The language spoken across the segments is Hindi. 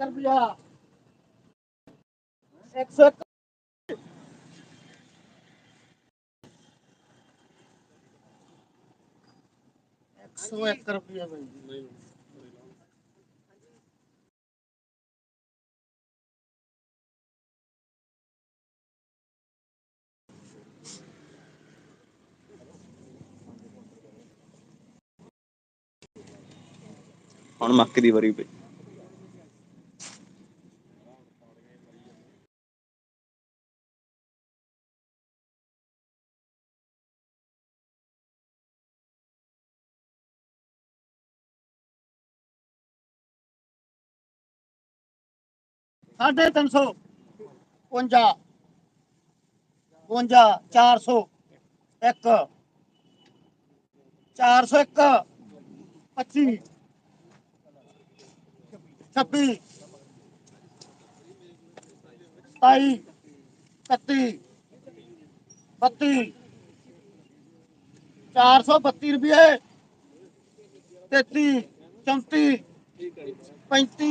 ਰੁਪਿਆ 101 101 ਰੁਪਿਆ ਬਾਈ ਨਹੀਂ ਹੁਣ ਮੱਕੀ ਦੀ ਵਰੀ ਪਈ साढ़े तीन सौ कुंजा कुंजा चार सौ एक चार सौ एक पच्ची छब्बी सताई कत्ती बत्ती चार सौ बत्ती रुपये तेती चौंती पैंती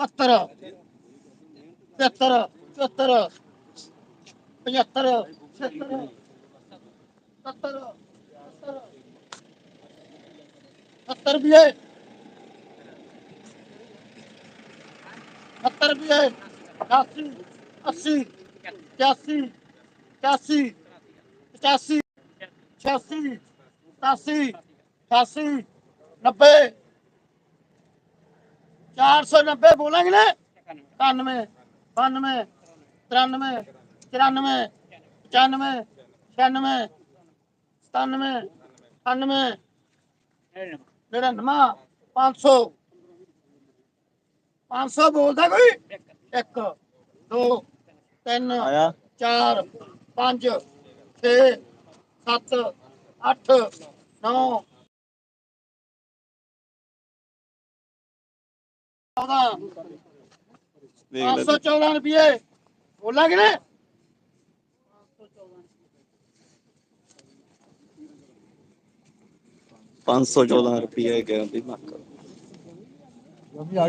पत्तर तिहत्तर चौहत्तर पचहत्तर छिहत्तर सत्तर सत्तर भी है सत्तर भी है अठासी अस्सी इक्यासी इक्यासी पचासी छियासी सतासी अठासी नब्बे 490 ਬੋਲਾਂਗੇ ਨਾ 91 92 93 94 95 96 97 98 99 500 500 ਬੋਲਦਾ ਕੋਈ 1 2 3 4 5 6 7 8 9 चौदह सौ चौदह रुपये बोला कि चौदह रुपये